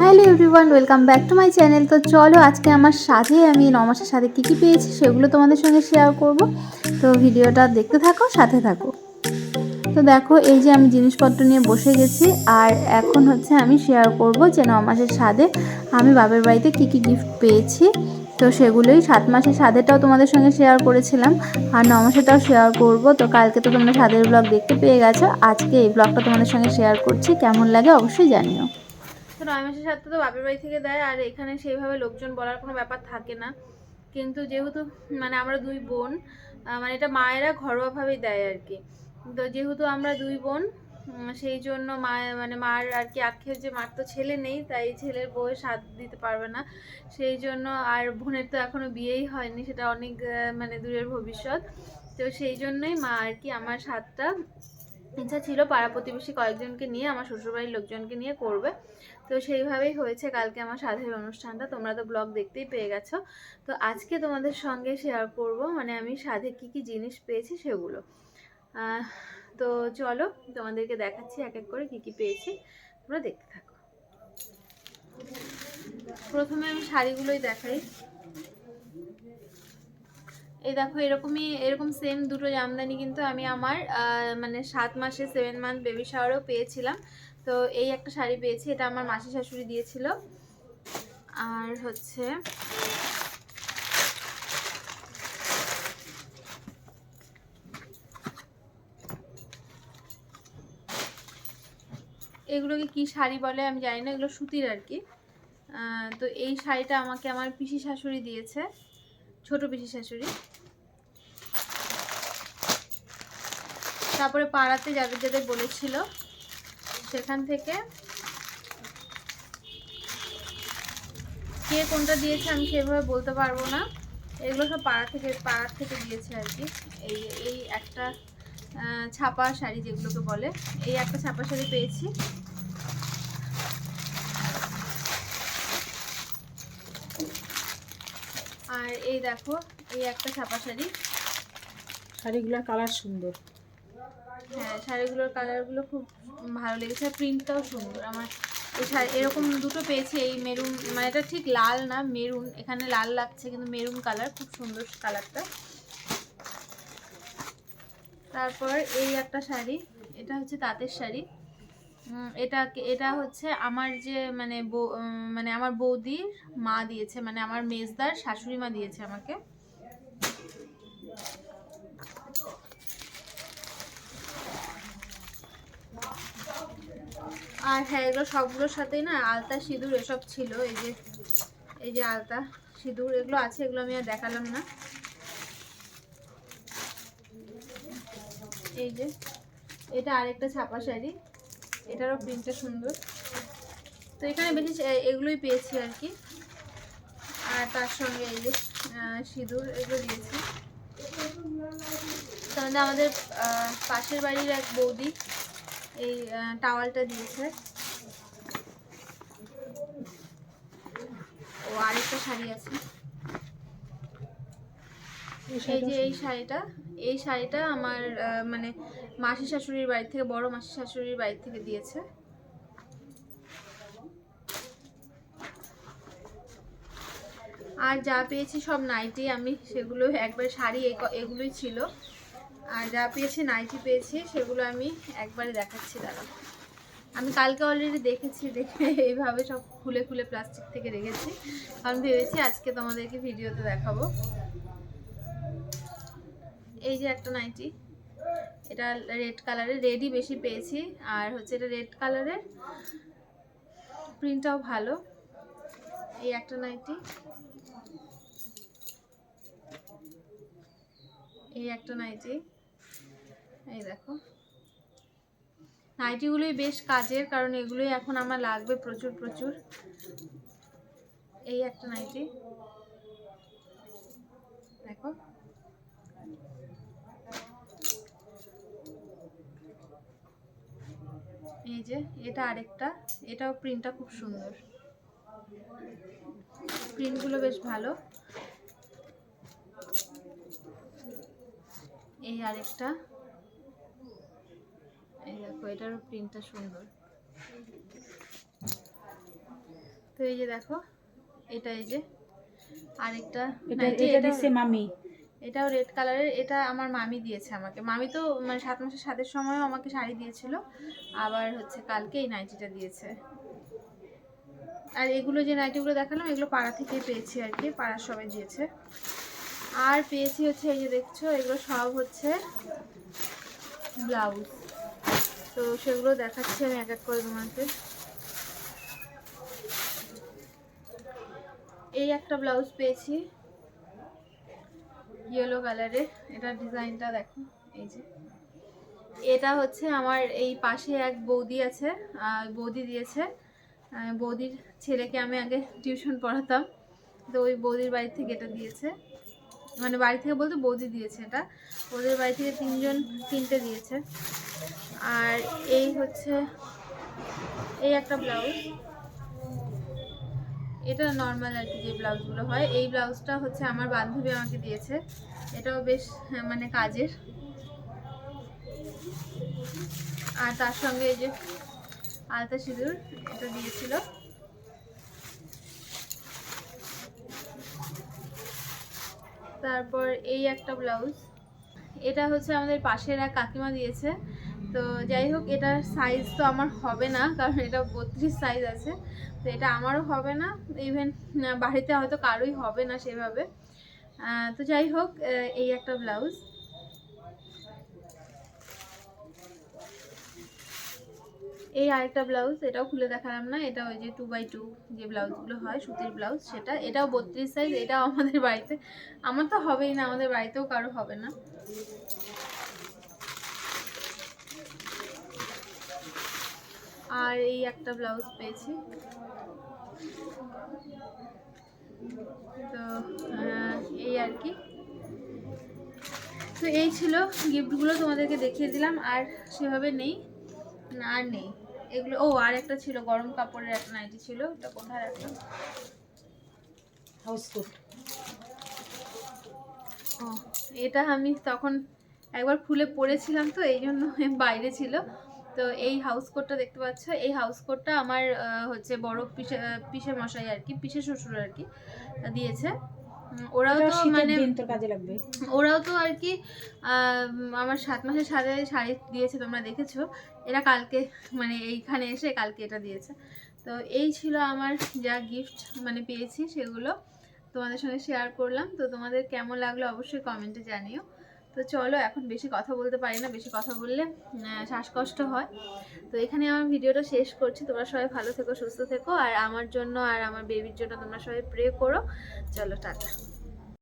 Hello everyone, welcome back to my channel. তো চলো আজকে আমার সাথে আমি ন মাসের সাথে কী কী পেয়েছি সেগুলো তোমাদের সঙ্গে শেয়ার করব। তো ভিডিওটা দেখতে থাকো, সাথে থাকো। তো দেখো, এই যে আমি জিনিসপত্র নিয়ে বসে গেছি আর এখন হচ্ছে আমি শেয়ার করব যে ন মাসের স্বাদে আমি বাপের বাড়িতে কী কী গিফট পেয়েছি। তো সেগুলোই সাত মাসের স্বাদেটাও তোমাদের সঙ্গে শেয়ার করেছিলাম আর ন মাসেরটাও শেয়ার করব। তো কালকে তো তোমরা স্বাদের ব্লগ দেখতে পেয়ে গেছো। আজকে এই ব্লগটা তোমাদের সঙ্গে শেয়ার করছি। কেমন লাগে অবশ্যই জানিও। তো নয় মাসের সাথে তো বাপের বাড়ি থেকে দেয়, আর এখানে সেইভাবে লোকজন বলার কোনো ব্যাপার থাকে না। কিন্তু যেহেতু মানে আমরা দুই বোন মানে এটা মায়েরা ঘরোয়াভাবেই দেয় আর কি। তো যেহেতু আমরা দুই বোন সেই জন্য মা মানে মার আর কি আক্ষেপ যে মার তো ছেলে নেই, তাই ছেলের বউয়ের স্বাদ দিতে পারবে না। সেই জন্য আর বোনের তো এখনও বিয়েই হয়নি, সেটা অনেক মানে দূরের ভবিষ্যৎ। তো সেই জন্যই মা আর কি আমার স্বাদটা ইচ্ছা ছিল পাড়া প্রতিবেশী কয়েকজনকে নিয়ে, আমার শ্বশুরবাড়ির লোকজনকে নিয়ে করবে। তো সেইভাবেই হয়েছে কালকে আমার সাধের অনুষ্ঠানটা। তোমরা তো ব্লগ দেখতেই পেয়ে গেছো। তো আজকে তোমাদের সঙ্গে শেয়ার করব মানে আমি সাধে কি কি জিনিস পেয়েছি সেগুলো। তো চলো তোমাদেরকে দেখাচ্ছি এক এক করে কি কি পেয়েছি। তোমরা দেখতে থাকো। প্রথমে আমি শাড়িগুলোই দেখাই। এই দেখো, এরকমই, এরকম সেম দুটো জামদানি কিন্তু আমি আমার মানে সাত মাসে সেভেন মান্থ বেবি শাওয়ারও পেয়েছিলাম। তো এই একটা শাড়ি পেয়েছি, এটা আমার মাসি শাশুড়ি দিয়েছিল। আর হচ্ছে এগুলোকে কি শাড়ি বলে আমি জানি না, এগুলো সুতির আর কি। তো এই শাড়িটা আমাকে আমার পিসি শাশুড়ি দিয়েছে, ছোট পিসি শাশুড়ি। তারপরে পাড়াতে যাদের যাদের বলেছিল সেখান থেকে কে কোনটা দিয়েছে আমি সেভাবে বলতে পারব না। এগুলো সব পাড়া থেকে, পাড়ার থেকে দিয়েছে আর কি। এই এই একটা ছাপা শাড়ি যেগুলোকে বলে, এই একটা ছাপা শাড়ি পেয়েছি। আর এই দেখো, এই একটা ছাপা শাড়ি। শাড়িগুলোর কালার সুন্দর। হ্যাঁ শাড়িগুলোর কালারগুলো খুব ভালো লেগেছে। আর প্রিন্টটাও সুন্দর। আমার এই শাড়ি, এরকম দুটো পেয়েছি, এই মেরুন মানে এটা ঠিক লাল না মেরুন এখানে লাল লাগছে, কিন্তু মেরুন কালার খুব সুন্দর কালারটা তারপর এই একটা শাড়ি, এটা হচ্ছে তাঁতের শাড়ি। এটা এটা হচ্ছে আমার যে মানে মানে আমার বৌদির মা দিয়েছে মানে আমার মেজদার শাশুড়ি মা দিয়েছে আমাকে। আর হ্যাঁ এগুলো সবগুলোর সাথেই না আলতা, সিঁদুর এসব ছিল, এই যে এই যে আলতা, সিঁদুর এগুলো আছে, এগুলো আমি আর দেখালাম না। এই যে, এটা আরেকটা ছাপা শাড়ি, এটারও প্রিন্টটা সুন্দর। তো এখানে বেশি এগুলোই পেয়েছি আর কি। আর তার সঙ্গে এই যে সিঁদুর এগুলো দিয়েছি। তাহলে আমাদের পাশের বাড়ির এক বৌদি এই টাওয়ালটা দিয়েছে। ও আরেকটা শাড়ি আছে। এই যে এই শাড়িটা এই শাড়িটা আমার মানে মাসি শাশুড়ির বাড়ি থেকে বড় মাসি শাশুড়ির বাড়ি থেকে দিয়েছে। আর যা পেয়েছি সব নাইটি আমি সেগুলো একবার শাড়ি এগুলোই ছিল। আর যা পেয়েছি নাইটি পেয়েছি, সেগুলো আমি একবারে দেখাচ্ছি দাঁড়া আমি কালকে অলরেডি দেখেছি, দেখে এইভাবে সব খুলে খুলে প্লাস্টিক থেকে রেখেছি। কারণ ভেবেছি আজকে তোমাদেরকে ভিডিওতে দেখাবো। এই যে একটা নাইটি এটা রেড কালারের রেডই বেশি পেয়েছি। আর হচ্ছে এটা রেড কালারের প্রিন্টটাও ভালো। এই একটা নাইটি এই একটা নাইটি এই দেখো। নাইটিগুলোই বেশ কাজের, কারণ এগুলোই এখন আমার লাগবে প্রচুর প্রচুর। এই একটা নাইটি। দেখো। এই যে, এটা আরেকটা। এটাও প্রিন্টটা খুব সুন্দর। প্রিন্টগুলো বেশ ভালো। এই আরেকটা। এই দেখো এটারও প্রিন্টটা সুন্দর। তো এই যে দেখো এটা এই যে আরেকটা এটা দিচ্ছে মামি। এটাও রেড কালারের এটা আমার মামি দিয়েছে আমাকে। মামি তো মানে সাত মাসের সাতের সময়ও আমাকে শাড়ি দিয়েছিল আবার হচ্ছে কালকে এই নাইটিটা দিয়েছে। আর এগুলো যে নাইটিগুলো দেখালাম এগুলো পাড়া থেকেই পেয়েছি আর কি পাড়ার সবাই দিয়েছে। আর পেয়েছি হচ্ছে এই যে দেখছ এগুলো সব হচ্ছে ব্লাউজ। তো সেগুলো দেখাচ্ছি আমি এক এক করে তোমাকে। এই একটা ব্লাউজ পেয়েছি ইয়েলো কালারের এটা ডিজাইনটা দেখো, এই যে। এটা হচ্ছে আমার এই পাশে এক বৌদি আছে বৌদি দিয়েছে। বৌদির ছেলেকে আমি আগে টিউশন পড়াতাম, তো ওই বৌদির বাড়ি থেকে এটা দিয়েছে। মানে বাড়ি থেকে বলতে বৌদি দিয়েছে এটা। ওদের বাড়ি থেকে তিনজন তিনটে দিয়েছে। আর এই হচ্ছে এই একটা ব্লাউজ। এটা নর্মাল আর কি যে ব্লাউজগুলো হয়। এই ব্লাউজটা হচ্ছে আমার বান্ধবী আমাকে দিয়েছে। এটাও বেশ হ্যাঁ, মানে কাজের। আর তার সঙ্গে এই যে আলতা সিঁদুর এটা দিয়েছিল। তারপর এই একটা ব্লাউজ। এটা হচ্ছে আমাদের পাশের এক কাকিমা দিয়েছে। তো যাই হোক, এটার সাইজ তো আমার হবে না, কারণ এটা বত্রিশ সাইজ আছে। তো এটা আমারও হবে না ইভেন বাড়িতে হয়তো কারোই হবে না সেভাবে। তো যাই হোক এই একটা ব্লাউজ। এই আরেকটা ব্লাউজ এটাও খুলে দেখালাম না এটা ওই যে টু বাই টু যে ব্লাউজগুলো হয়, সুতির ব্লাউজ সেটা, এটাও বত্রিশ সাইজ এটাও আমাদের বাড়িতে। আমার তো হবেই না, আমাদের বাড়িতেও কারও হবে না। আর এই একটা ব্লাউজ পেয়েছি। তো এই আর কি। তো এই ছিল গিফটগুলো তোমাদেরকে দেখিয়ে দিলাম, আর সেভাবে নেই, আর নেই। এগুলো ও আর একটা ছিল গরম কাপড়ের একটা নাইটি ছিল এটা কোথায় রাখলাম? House coat. ও এটা আমি তখন একবার খুলে পড়েছিলাম তো এই জন্য বাইরে ছিল। তো এই হাউস কোটটা দেখতে পাচ্ছ এই হাউস কোটটা আমার হচ্ছে বড় পিসে পিসে মশাই আর কি পিসে শ্বশুর আর কি দিয়েছে। ওরাও তো মানে তোর কাজে লাগবে। ওরাও তো আর কি আমার সাত মাসের সাথে শাড়ি দিয়েছে তোমরা দেখেছ। এরা কালকে মানে এইখানে এসে কালকে এটা দিয়েছে। তো এই ছিল আমার যা গিফট মানে পেয়েছি সেগুলো তোমাদের সঙ্গে শেয়ার করলাম। তো তোমাদের কেমন লাগল অবশ্যই কমেন্টে জানিও। তো চলো, এখন বেশি কথা বলতে পারি না, বেশি কথা বললে শ্বাসকষ্ট হয়। তো এখানে আমার ভিডিওটা শেষ করছি, তোমরা সবাই ভালো থেকো, সুস্থ থেকো, আর আমার জন্য আর আমার বেবির জন্য তোমরা সবাই প্রে করো। চলো, টাটা।